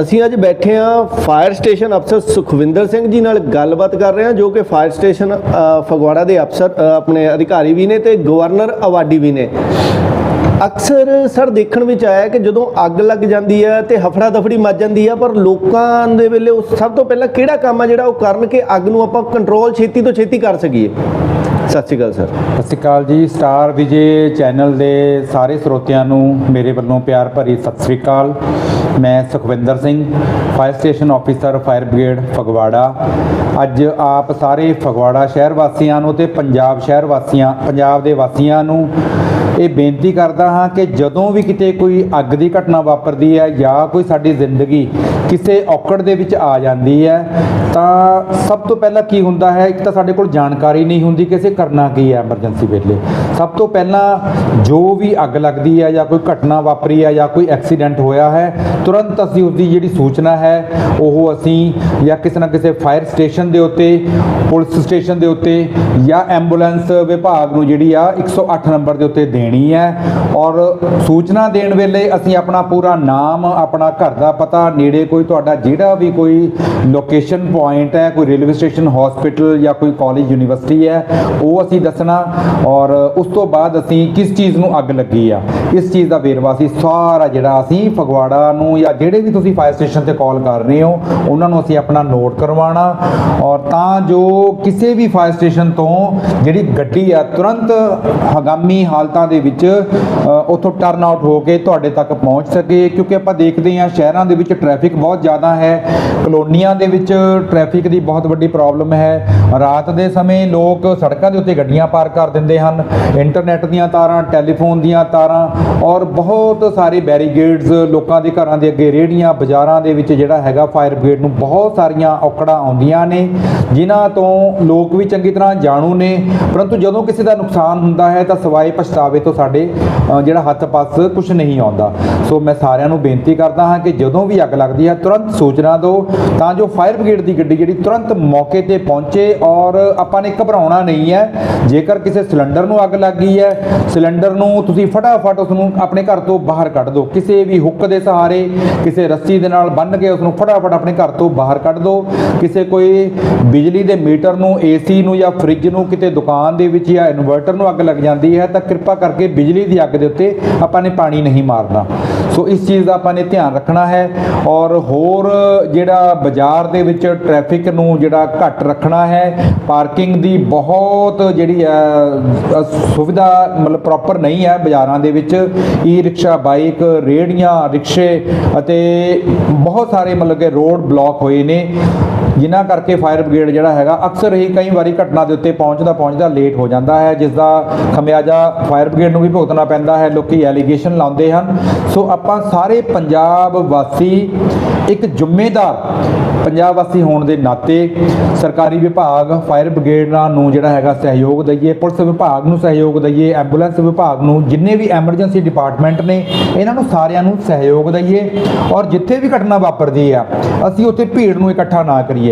ਅਸੀਂ ਅੱਜ ਬੈਠੇ ਹਾਂ ਫਾਇਰ ਸਟੇਸ਼ਨ ਅਫਸਰ ਸੁਖਵਿੰਦਰ ਸਿੰਘ ਜੀ ਨਾਲ ਗੱਲਬਾਤ ਕਰ ਰਹੇ ਹਾਂ, ਜੋ ਕਿ ਫਾਇਰ ਸਟੇਸ਼ਨ ਫਗਵਾੜਾ ਦੇ ਅਫਸਰ ਆਪਣੇ ਅਧਿਕਾਰੀ ਵੀ ਨੇ ਤੇ ਗਵਰਨਰ ਅਵਾਰਡੀ ਵੀ ਨੇ। ਅਕਸਰ ਸਰ ਦੇਖਣ ਵਿੱਚ ਆਇਆ ਕਿ ਜਦੋਂ ਅੱਗ ਲੱਗ ਜਾਂਦੀ ਹੈ ਤੇ ਹਫੜਾ ਦਫੜੀ ਮੱਚ ਜਾਂਦੀ ਹੈ, ਪਰ ਲੋਕਾਂ ਦੇ ਵੇਲੇ ਉਹ ਸਭ ਤੋਂ ਪਹਿਲਾਂ ਕਿਹੜਾ ਕੰਮ ਆ ਜਿਹੜਾ ਉਹ ਕਰਨ ਕਿ ਅੱਗ ਨੂੰ ਆਪਾਂ ਕੰਟਰੋਲ ਛੇਤੀ ਤੋਂ ਛੇਤੀ ਕਰ ਸਕੀਏ? ਸਤਿ ਸ਼੍ਰੀ ਅਕਾਲ, ਸਰ। ਸਤਿ ਸ਼੍ਰੀ ਅਕਾਲ ਜੀ। ਸਟਾਰ ਵਿਜੇ ਚੈਨਲ ਦੇ ਸਾਰੇ ਸਰੋਤਿਆਂ ਨੂੰ ਮੇਰੇ ਵੱਲੋਂ ਪਿਆਰ ਭਰੀ ਸਤਿ ਸ਼੍ਰੀ ਅਕਾਲ। ਮੈਂ Sukhwinder Singh, fire station officer, fire brigade, Phagwara. ਅੱਜ ਆਪ ਸਾਰੇ ਫਗਵਾੜਾ ਸ਼ਹਿਰ ਵਾਸੀਆਂ ਨੂੰ ਤੇ ਪੰਜਾਬ ਸ਼ਹਿਰ ਵਾਸੀਆਂ, ਪੰਜਾਬ ਦੇ ਵਾਸੀਆਂ ਨੂੰ ਇਹ ਬੇਨਤੀ ਕਰਦਾ ਹਾਂ ਕਿ ਜਦੋਂ ਵੀ ਕਿਤੇ ਕੋਈ ਅੱਗ ਦੀ ਘਟਨਾ ਵਾਪਰਦੀ ਹੈ ਜਾਂ ਕੋਈ ਸਾਡੀ ਜ਼ਿੰਦਗੀ ਕਿਸੇ ਔਕੜ ਦੇ ਵਿੱਚ ਆ ਜਾਂਦੀ ਹੈ, ਤਾਂ ਸਭ ਤੋਂ ਪਹਿਲਾਂ ਕੀ ਹੁੰਦਾ ਹੈ? ਇੱਕ ਤਾਂ ਸਾਡੇ ਕੋਲ ਜਾਣਕਾਰੀ ਨਹੀਂ ਹੁੰਦੀ ਕਿ ਅਸੀਂ ਕਰਨਾ ਕੀ ਹੈ ਐਮਰਜੈਂਸੀ ਵੇਲੇ। ਸਭ ਤੋਂ ਪਹਿਲਾਂ ਜੋ ਵੀ ਅੱਗ ਲੱਗਦੀ ਹੈ ਜਾਂ ਕੋਈ ਘਟਨਾ ਵਾਪਰੀ ਹੈ ਜਾਂ ਕੋਈ ਐਕਸੀਡੈਂਟ ਹੋਇਆ ਹੈ, ਤੁਰੰਤ ਅਸੀਂ ਉਸ ਦੀ ਜਿਹੜੀ ਸੂਚਨਾ ਹੈ, ਉਹ ਅਸੀਂ ਜਾਂ ਕਿਸੇ ਨਾ ਕਿਸੇ ਫਾਇਰ ਸਟੇਸ਼ਨ ਦੇ ਉੱਤੇ, ਪੁਲਿਸ ਸਟੇਸ਼ਨ ਦੇ ਉੱਤੇ ਜਾਂ ਐਂਬੂਲੈਂਸ ਵਿਭਾਗ ਨੂੰ ਜਿਹੜੀ ਆ 108 ਨੰਬਰ ਦੇ ਉੱਤੇ ਦੇਣ ਹੈ ਔਰ ਸੂਚਨਾ ਦੇਣ ਵੇਲੇ ਅਸੀਂ ਆਪਣਾ ਪੂਰਾ ਨਾਮ, ਆਪਣਾ ਘਰ ਦਾ ਪਤਾ, ਨੇੜੇ ਕੋਈ ਤੁਹਾਡਾ ਜਿਹੜਾ ਵੀ ਕੋਈ ਲੋਕੇਸ਼ਨ ਪੁਆਇੰਟ ਹੈ, ਕੋਈ ਰੇਲਵੇ ਸਟੇਸ਼ਨ ਹਸਪੀਟਲ ਜਾਂ ਕੋਈ ਕਾਲਜ ਯੂਨੀਵਰਸਿਟੀ ਹੈ, ਉਹ ਅਸੀਂ ਦੱਸਣਾ ਔਰ ਉਸ ਤੋਂ ਬਾਅਦ ਅਸੀਂ ਕਿਸ ਚੀਜ਼ ਨੂੰ ਅੱਗ ਲੱਗੀ ਆ, ਇਸ ਚੀਜ਼ ਦਾ ਵੇਰਵਾ ਅਸੀਂ ਸਾਰਾ ਜਿਹੜਾ ਅਸੀਂ ਫਗਵਾੜਾ ਨੂੰ ਜਾਂ ਜਿਹੜੇ ਵੀ ਤੁਸੀਂ ਫਾਇਰ ਸਟੇਸ਼ਨ ਤੇ ਕਾਲ ਕਰ ਰਹੇ ਹੋ, ਉਹਨਾਂ ਨੂੰ ਅਸੀਂ ਆਪਣਾ ਨੋਟ ਕਰਵਾਉਣਾ ਔਰ ਤਾਂ ਜੋ ਕਿਸੇ ਵੀ ਫਾਇਰ ਸਟੇਸ਼ਨ ਤੋਂ ਜਿਹੜੀ ਗੱਡੀ ਆ, ਤੁਰੰਤ ਹਗਾਮੀ ਹਾਲਤਾਂ ਦੇ ਵਿੱਚ ਉੱਥੋਂ ਟਰਨ ਆਊਟ ਹੋ ਕੇ ਤੁਹਾਡੇ ਤੱਕ ਪਹੁੰਚ ਸਕੇ, ਕਿਉਂਕਿ ਆਪਾਂ ਦੇਖਦੇ ਹਾਂ ਸ਼ਹਿਰਾਂ ਦੇ ਵਿੱਚ ਟ੍ਰੈਫਿਕ ਬਹੁਤ ਜ਼ਿਆਦਾ ਹੈ, ਕਲੋਨੀਆਂ ਦੇ ਵਿੱਚ ਟ੍ਰੈਫਿਕ ਦੀ ਬਹੁਤ ਵੱਡੀ ਪ੍ਰੋਬਲਮ ਹੈ। ਰਾਤ ਦੇ ਸਮੇਂ ਲੋਕ ਸੜਕਾਂ ਦੇ ਉੱਤੇ ਗੱਡੀਆਂ ਪਾਰ ਕਰ ਦਿੰਦੇ ਹਨ ਇੰਟਰਨੈਟ ਦੀਆਂ ਤਾਰਾਂ ਟੈਲੀਫੋਨ ਦੀਆਂ ਤਾਰਾਂ, ਔਰ ਬਹੁਤ ਸਾਰੇ ਬੈਰੀਗੇਡਸ ਲੋਕਾਂ ਦੇ ਘਰਾਂ ਦੇ ਅੱਗੇ, ਰੇਹੜੀਆਂ ਬਾਜ਼ਾਰਾਂ ਦੇ ਵਿੱਚ ਜਿਹੜਾ ਹੈਗਾ ਫਾਇਰ ਬ੍ਰਿਗੇਡ ਨੂੰ ਬਹੁਤ ਸਾਰੀਆਂ ਔਕੜਾਂ ਆਉਂਦੀਆਂ ਨੇ, ਜਿਨ੍ਹਾਂ ਤੋਂ ਲੋਕ ਵੀ ਚੰਗੀ ਤਰ੍ਹਾਂ ਜਾਣੂ ਨੇ, ਪਰੰਤੂ ਜਦੋਂ ਕਿਸੇ ਦਾ ਨੁਕਸਾਨ ਹੁੰਦਾ ਹੈ ਤਾਂ ਸਵਾਏ ਪਛਤਾਵੇ ਤੋਂ ਸਾਡੇ ਜਿਹੜਾ ਹੱਥ ਪਾਸ ਕੁਝ ਨਹੀਂ ਆਉਂਦਾ। ਸੋ ਮੈਂ ਸਾਰਿਆਂ ਨੂੰ ਬੇਨਤੀ ਕਰਦਾ ਹਾਂ ਕਿ ਜਦੋਂ ਵੀ ਅੱਗ ਲੱਗਦੀ ਹੈ, ਤੁਰੰਤ ਸੂਚਨਾ ਦਿਓ, ਤਾਂ ਜੋ ਫਾਇਰ ਬ੍ਰਿਗੇਡ ਦੀ ਗੱਡੀ ਜਿਹੜੀ ਤੁਰੰਤ ਮੌਕੇ ਤੇ ਪਹੁੰਚੇ ਔਰ ਆਪਾਂ ਨੇ ਘਬਰਾਉਣਾ ਨਹੀਂ ਹੈ। ਜੇਕਰ ਕਿਸੇ ਸਿਲੰਡਰ ਨੂੰ ਅੱਗ ਲੱਗ ਗਈ ਹੈ, ਸਿਲੰਡਰ ਨੂੰ ਤੁਸੀਂ ਫਟਾਫਟ ਉਸ ਨੂੰ ਆਪਣੇ ਘਰ ਤੋਂ ਬਾਹਰ ਕੱਢ ਦਿਓ। ਕਿਸੇ ਵੀ ਹੁੱਕ ਦੇ ਸਹਾਰੇ, ਕਿਸੇ ਰੱਸੀ ਦੇ ਨਾਲ ਬੰਨ੍ਹ ਕੇ ਉਸ ਨੂੰ ਫਟਾਫਟ ਆਪਣੇ ਘਰ ਤੋਂ ਬਾਹਰ ਕੱਢ ਦਿਓ। ਕਿਸੇ ਕੋਈ ਬਿਜਲੀ ਦੇ ਮੀਟਰ ਨੂੰ, ਏਸੀ ਨੂੰ ਜਾਂ ਫ੍ਰਿਜ ਨੂੰ, ਕਿਤੇ ਦੁਕਾਨ ਦੇ ਵਿੱਚ ਜਾਂ ਇਨਵਰਟਰ ਨੂੰ ਅੱਗ ਲੱਗ ਜਾਂਦੀ ਹੈ, ਤਾਂ ਕਿਰਪਾ ਕਰਕੇ ਬਿਜਲੀ ਦੀ ਅੱਗ ਦੇ ਉੱਤੇ ਆਪਾਂ ਨੇ ਪਾਣੀ ਨਹੀਂ ਮਾਰਨਾ। ਸੋ ਇਸ ਚੀਜ਼ ਦਾ ਆਪਾਂ ਨੇ ਧਿਆਨ ਰੱਖਣਾ ਹੈ ਔਰ ਹੋਰ ਜਿਹੜਾ ਬਾਜ਼ਾਰ ਦੇ ਵਿੱਚ ਟ੍ਰੈਫਿਕ ਨੂੰ ਜਿਹੜਾ ਘੱਟ ਰੱਖਣਾ ਹੈ ਪਾਰਕਿੰਗ ਦੀ ਬਹੁਤ ਜਿਹੜੀ ਹੈ ਸੁਵਿਧਾ ਮਤਲਬ ਪ੍ਰੋਪਰ ਨਹੀਂ ਹੈ ਬਾਜ਼ਾਰਾਂ ਦੇ ਵਿੱਚ। ਈ ਰਿਕਸ਼ਾ ਬਾਈਕ ਰੇਹੜੀਆਂ ਰਿਕਸ਼ੇ ਅਤੇ ਬਹੁਤ ਸਾਰੇ ਮਤਲਬ ਕਿ ਰੋਡ ਬਲੌਕ ਹੋਏ ਨੇ। ਜਿਨ੍ਹਾਂ ਕਰਕੇ ਫਾਇਰ ਬ੍ਰਿਗੇਡ ਜਿਹੜਾ ਹੈਗਾ ਅਕਸਰ ਹੀ ਕਈ ਵਾਰੀ ਘਟਨਾ ਦੇ ਉੱਤੇ ਪਹੁੰਚਦਾ ਪਹੁੰਚਦਾ ਲੇਟ ਹੋ ਜਾਂਦਾ ਹੈ ਜਿਸ ਦਾ ਖਮਿਆਜਾ ਫਾਇਰ ਬ੍ਰਿਗੇਡ ਨੂੰ ਵੀ ਭੁਗਤਣਾ ਪੈਂਦਾ ਹੈ, ਲੋਕੀ ਐਲੀਗੇਸ਼ਨ ਲਾਉਂਦੇ ਹਨ। ਸੋ ਆਪਾਂ ਸਾਰੇ ਪੰਜਾਬ ਵਾਸੀ ਇੱਕ ਜ਼ਿੰਮੇਦਾਰ ਪੰਜਾਬ ਵਾਸੀ ਹੋਣ ਦੇ ਨਾਤੇ ਸਰਕਾਰੀ ਵਿਭਾਗ, ਫਾਇਰ ਬ੍ਰਿਗੇਡਾਂ ਨੂੰ ਜਿਹੜਾ ਹੈਗਾ ਸਹਿਯੋਗ ਦਈਏ, ਪੁਲਿਸ ਵਿਭਾਗ ਨੂੰ ਸਹਿਯੋਗ ਦਈਏ, ਐਂਬੂਲੈਂਸ ਵਿਭਾਗ ਨੂੰ, ਜਿੰਨੇ ਵੀ ਐਮਰਜੈਂਸੀ ਡਿਪਾਰਟਮੈਂਟ ਨੇ, ਇਹਨਾਂ ਨੂੰ ਸਾਰਿਆਂ ਨੂੰ ਸਹਿਯੋਗ ਦਈਏ। ਔਰ ਜਿੱਥੇ ਵੀ ਘਟਨਾ ਵਾਪਰਦੀ ਆ, ਅਸੀਂ ਉੱਥੇ ਭੀੜ ਨੂੰ ਇਕੱਠਾ ਨਾ ਕਰੀਏ।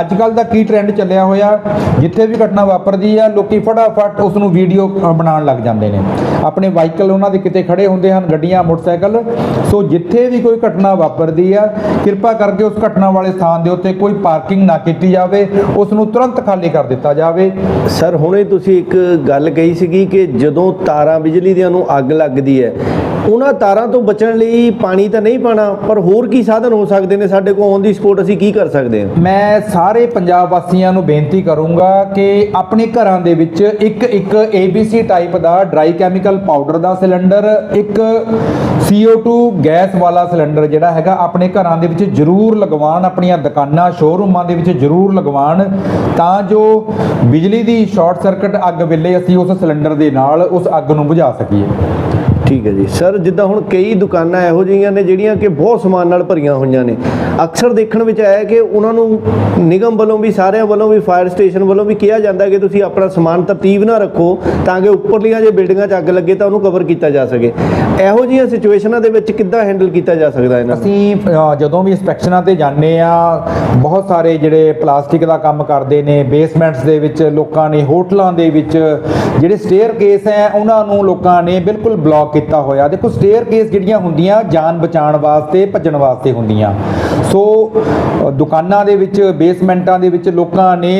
ਅੱਜ ਕੱਲ ਦਾ ਕੀ ਟ੍ਰੈਂਡ ਚੱਲਿਆ ਹੋਇਆ? ਜਿੱਥੇ ਵੀ ਘਟਨਾ ਵਾਪਰਦੀ ਆ, ਲੋਕੀ ਫਟਾਫਟ ਉਸ ਨੂੰ ਵੀਡੀਓ ਬਣਾਉਣ ਲੱਗ ਜਾਂਦੇ ਨੇ। ਆਪਣੇ ਵਾਹੀਕਲ ਉਹਨਾਂ ਦੇ ਕਿਤੇ ਖੜੇ ਹੁੰਦੇ ਹਨ, ਗੱਡੀਆਂ, ਮੋਟਰਸਾਈਕਲ। ਸੋ ਜਿੱਥੇ ਵੀ ਕੋਈ ਘਟਨਾ ਵਾਪਰਦੀ ਆ, ਕਿਰਪਾ ਕਰਕੇ ਉਸ ਘਟਨਾ ਵਾਲੇ ਸਥਾਨ ਦੇ ਉੱਤੇ ਕੋਈ ਪਾਰਕਿੰਗ ਨਾ ਕੀਤੀ ਜਾਵੇ ਉਸ ਨੂੰ ਤੁਰੰਤ ਖਾਲੀ ਕਰ ਦਿੱਤਾ ਜਾਵੇ। ਸਰ, ਹੁਣੇ ਤੁਸੀਂ ਇੱਕ ਗੱਲ ਕਹੀ ਸੀਗੀ ਕਿ ਜਦੋਂ ਤਾਰਾਂ ਬਿਜਲੀ ਦੀਆਂ ਨੂੰ ਅੱਗ ਲੱਗਦੀ ਹੈ ਉਹਨਾਂ ਤਾਰਾਂ ਤੋਂ ਬਚਣ ਲਈ ਪਾਣੀ ਤਾਂ ਨਹੀਂ ਪਾਣਾ, ਪਰ ਹੋਰ ਕੀ ਸਾਧਨ ਹੋ ਸਕਦੇ ਨੇ ਸਾਡੇ ਕੋਲ? ਔਨ ਦੀ ਸਪੋਰਟ ਅਸੀਂ ਕੀ ਕਰ ਸਕਦੇ ਹਾਂ? ਮੈਂ ਸਾਰੇ ਪੰਜਾਬ ਵਾਸੀਆਂ ਨੂੰ ਬੇਨਤੀ ਕਰੂੰਗਾ ਕਿ ਆਪਣੇ ਘਰਾਂ ਦੇ ਵਿੱਚ ਇੱਕ ਇੱਕ ABC ਟਾਈਪ ਦਾ ਡਰਾਈ ਕੈਮੀਕਲ ਪਾਊਡਰ ਦਾ ਸਿਲੰਡਰ ਇੱਕ CO2 ਗੈਸ ਵਾਲਾ ਸਿਲੰਡਰ ਜਿਹੜਾ ਹੈਗਾ, ਆਪਣੇ ਘਰਾਂ ਦੇ ਵਿੱਚ ਜ਼ਰੂਰ ਲਗਵਾਉਣ, ਆਪਣੀਆਂ ਦੁਕਾਨਾਂ ਸ਼ੋਰੂਮਾਂ ਦੇ ਵਿੱਚ ਜ਼ਰੂਰ ਲਗਵਾਉਣ, ਤਾਂ ਜੋ ਬਿਜਲੀ ਦੀ ਸ਼ਾਰਟ ਸਰਕਟ ਅੱਗ ਵੇਲੇ ਅਸੀਂ ਉਸ ਸਿਲੰਡਰ ਦੇ ਨਾਲ ਉਸ ਅੱਗ ਨੂੰ ਬੁਝਾ ਸਕੀਏ। ਠੀਕ ਹੈ ਜੀ। ਸਰ ਜਿੱਦਾਂ ਹੁਣ ਕਈ ਦੁਕਾਨਾਂ ਇਹੋ ਜਿਹੀਆਂ ਨੇ ਜਿਹੜੀਆਂ ਕਿ ਬਹੁਤ ਸਮਾਨ ਨਾਲ ਭਰੀਆਂ ਹੋਈਆਂ ਨੇ। ਅਕਸਰ ਦੇਖਣ ਵਿੱਚ ਆਇਆ ਕਿ ਉਹਨਾਂ ਨੂੰ ਨਿਗਮ ਵੱਲੋਂ ਵੀ ਸਾਰਿਆਂ ਵੱਲੋਂ ਵੀ ਫਾਇਰ ਸਟੇਸ਼ਨ ਵੱਲੋਂ ਵੀ ਕਿਹਾ ਜਾਂਦਾ ਕਿ ਤੁਸੀਂ ਆਪਣਾ ਸਮਾਨ ਤਰਤੀਬ ਨਾਲ ਰੱਖੋ ਤਾਂ ਕਿ ਉੱਪਰਲੀਆਂ ਜੇ ਬਿਲਡਿੰਗਾਂ 'ਚ ਅੱਗ ਲੱਗੇ ਤਾਂ ਉਹਨੂੰ ਕਵਰ ਕੀਤਾ ਜਾ ਸਕੇ। ਇਹੋ ਜਿਹੀਆਂ ਸਿਚੁਏਸ਼ਨਾਂ ਦੇ ਵਿੱਚ ਕਿੱਦਾਂ ਹੈਂਡਲ ਕੀਤਾ ਜਾ ਸਕਦਾ ਇਹਨਾਂ ਨੂੰ? ਅਸੀਂ ਅ, ਜਦੋਂ ਵੀ ਇਨਸਪੈਕਸ਼ਨਾਂ ਤੇ ਜਾਂਦੇ ਆ ਬਹੁਤ ਸਾਰੇ ਜਿਹੜੇ ਪਲਾਸਟਿਕ ਦਾ ਕੰਮ ਕਰਦੇ ਨੇ ਬੇਸਮੈਂਟਸ ਦੇ ਵਿੱਚ ਲੋਕਾਂ ਨੇ ਹੋਟਲਾਂ ਦੇ ਵਿੱਚ ਜਿਹੜੇ ਸਟੇਅਰ ਕੇਸ ਹੈ ਉਹਨਾਂ ਨੂੰ ਲੋਕਾਂ ਨੇ ਬਿਲਕੁਲ ਬਲੌਕ ਕੀਤਾ ਹੋਇਆ। ਦੇਖੋ ਸਟੇਅਰ ਕੇਸ ਜਿਹੜੀਆਂ ਹੁੰਦੀਆਂ, ਜਾਨ ਬਚਾਉਣ ਵਾਸਤੇ, ਭੱਜਣ ਵਾਸਤੇ ਹੁੰਦੀਆਂ। ਸੋ ਦੁਕਾਨਾਂ ਦੇ ਵਿੱਚ ਬੇਸਮੈਂਟਾਂ ਦੇ ਵਿੱਚ ਲੋਕਾਂ ਨੇ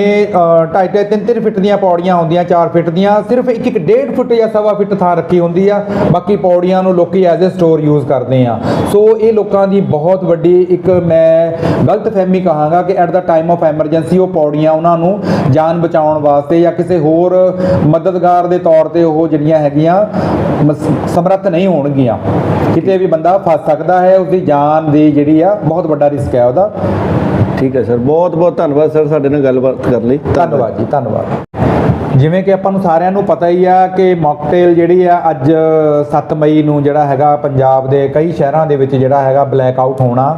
2.5 3-3 ਫਿੱਟ ਦੀਆਂ ਪੌੜੀਆਂ ਹੁੰਦੀਆਂ 4 ਫਿੱਟ ਦੀਆਂ। ਸਿਰਫ ਇੱਕ ਇੱਕ 1.5 ਫੁੱਟ ਜਾਂ ਸਵਾ ਫਿੱਟ ਥਾਂ ਰੱਖੀ ਹੁੰਦੀ ਆ। ਬਾਕੀ ਪੌੜੀਆਂ ਨੂੰ ਲੋਕੀ ਐਜ਼ ਅ ਸਟੋਰ ਯੂਜ਼ ਕਰਦੇ ਆ। ਸੋ, ਇਹ ਲੋਕਾਂ ਦੀ ਬਹੁਤ ਵੱਡੀ ਇੱਕ ਮੈਂ ਗਲਤ ਫਹਿਮੀ ਕਹਾਂਗਾ ਕਿ at the time of emergency ਉਹ ਪੌੜੀਆਂ ਉਹਨਾਂ ਨੂੰ ਜਾਨ ਬਚਾਉਣ ਵਾਸਤੇ ਜਾਂ ਕਿਸੇ ਹੋਰ ਮਦਦਗਾਰ ਦੇ ਤੌਰ ਤੇ ਉਹ ਜਿਹੜੀਆਂ ਹੈਗੀਆਂ ਸਮਰੱਥ ਨਹੀਂ ਹੋਣਗੀਆਂ। ਕਿਤੇ ਵੀ ਬੰਦਾ ਫਸ ਸਕਦਾ ਹੈ ਉਸਦੀ ਜਾਨ ਦੀ ਜਿਹੜੀ ਆ ਬਹੁਤ ਵੱਡਾ ਰਿਸਕ ਹੈ ਉਹਦਾ। ਠੀਕ ਹੈ ਸਰ ਬਹੁਤ ਬਹੁਤ ਧੰਨਵਾਦ ਸਰ ਸਾਡੇ ਨਾਲ ਗੱਲਬਾਤ ਕਰਨ ਲਈ। ਧੰਨਵਾਦ ਜੀ ਧੰਨਵਾਦ। ਜਿਵੇਂ ਕਿ ਆਪਾਂ ਨੂੰ ਸਾਰਿਆਂ ਨੂੰ ਪਤਾ ਹੀ ਆ ਕਿ ਮੌਕਟੇਲ ਜਿਹੜੀ ਆ ਅੱਜ 7 ਮਈ ਨੂੰ ਜਿਹੜਾ ਹੈਗਾ ਪੰਜਾਬ ਦੇ ਕਈ ਸ਼ਹਿਰਾਂ ਦੇ ਵਿੱਚ ਜਿਹੜਾ ਹੈਗਾ ਬਲੈਕ ਆਊਟ ਹੋਣਾ।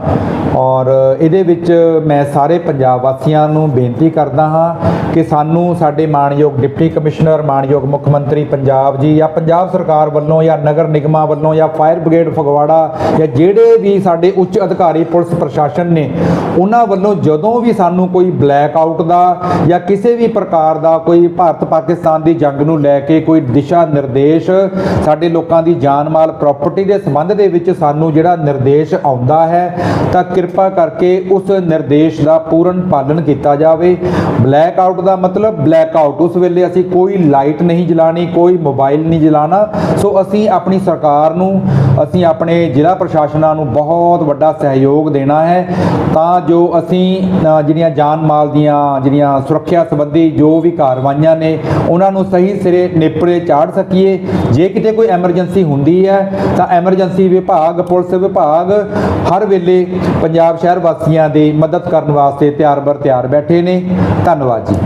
ਔਰ ਇਹਦੇ ਵਿੱਚ ਮੈਂ ਸਾਰੇ ਪੰਜਾਬ ਵਾਸੀਆਂ ਨੂੰ ਬੇਨਤੀ ਕਰਦਾ ਹਾਂ ਕਿ ਸਾਨੂੰ ਸਾਡੇ ਮਾਣਯੋਗ ਡਿਪਟੀ ਕਮਿਸ਼ਨਰ, ਮਾਣਯੋਗ ਮੁੱਖ ਮੰਤਰੀ ਪੰਜਾਬ ਜੀ ਜਾਂ ਪੰਜਾਬ ਸਰਕਾਰ ਵੱਲੋਂ ਜਾਂ ਨਗਰ ਨਿਗਮਾਂ ਵੱਲੋਂ ਜਾਂ ਫਾਇਰ ਬ੍ਰਿਗੇਡ ਫਗਵਾੜਾ ਜਾਂ ਜਿਹੜੇ ਵੀ ਸਾਡੇ ਉੱਚ ਅਧਿਕਾਰੀ, ਪੁਲਿਸ ਪ੍ਰਸ਼ਾਸਨ ਨੇ, ਉਹਨਾਂ ਵੱਲੋਂ ਜਦੋਂ ਵੀ ਸਾਨੂੰ ਕੋਈ ਬਲੈਕ ਆਊਟ ਦਾ ਜਾਂ ਕਿਸੇ ਵੀ ਪ੍ਰਕਾਰ ਦਾ ਕੋਈ ਭਾਰਤ ਪਾਕਿਸਤਾਨ ਦੀ ਜੰਗ ਨੂੰ ਲੈ ਕੇ ਕੋਈ ਦਿਸ਼ਾ ਨਿਰਦੇਸ਼ ਸਾਡੇ ਲੋਕਾਂ ਦੀ ਜਾਨ ਮਾਲ ਪ੍ਰਾਪਰਟੀ ਦੇ ਸੰਬੰਧ ਦੇ ਵਿੱਚ ਸਾਨੂੰ ਜਿਹੜਾ ਨਿਰਦੇਸ਼ ਆਉਂਦਾ ਹੈ, ਤਾਂ ਕਿਰਪਾ ਕਰਕੇ ਉਸ ਨਿਰਦੇਸ਼ ਦਾ ਪੂਰਨ ਪਾਲਣ ਕੀਤਾ ਜਾਵੇ। ਬਲੈਕ ਆਊਟ ਦਾ ਮਤਲਬ ਬਲੈਕ ਆਊਟ ਉਸ ਵੇਲੇ ਅਸੀਂ ਕੋਈ ਲਾਈਟ ਨਹੀਂ ਜਲਾਣੀ, ਕੋਈ ਮੋਬਾਈਲ ਨਹੀਂ ਜਲਾਣਾ। ਸੋ ਅਸੀਂ ਆਪਣੀ ਸਰਕਾਰ ਨੂੰ, ਅਸੀਂ ਆਪਣੇ ਜ਼ਿਲ੍ਹਾ ਪ੍ਰਸ਼ਾਸਨਾਂ ਨੂੰ ਬਹੁਤ ਵੱਡਾ ਸਹਿਯੋਗ ਦੇਣਾ ਹੈ, ਤਾਂ ਜੋ ਅਸੀਂ ਜਿਹੜੀਆਂ ਜਾਨ ਮਾਲ ਦੀਆਂ, ਜਿਹੜੀਆਂ ਸੁਰੱਖਿਆ ਸੰਬੰਧੀ ਜੋ ਵੀ ਕਾਰਵਾਈਆਂ ਨੇ ਨੇ ਉਹਨਾਂ ਨੂੰ ਸਹੀ ਸਿਰੇ ਨੇਪਰੇ ਚਾੜ ਸਕੀਏ। ਜੇ ਕਿਤੇ ਕੋਈ ਐਮਰਜੈਂਸੀ ਹੁੰਦੀ ਹੈ, ਤਾਂ ਐਮਰਜੈਂਸੀ ਵਿਭਾਗ, ਪੁਲਿਸ ਵਿਭਾਗ ਹਰ ਵੇਲੇ ਪੰਜਾਬ ਸ਼ਹਿਰ ਵਾਸੀਆਂ ਦੀ ਮਦਦ ਕਰਨ ਵਾਸਤੇ ਤਿਆਰ ਬਰ ਤਿਆਰ ਬੈਠੇ ਨੇ। ਧੰਨਵਾਦ ਜੀ।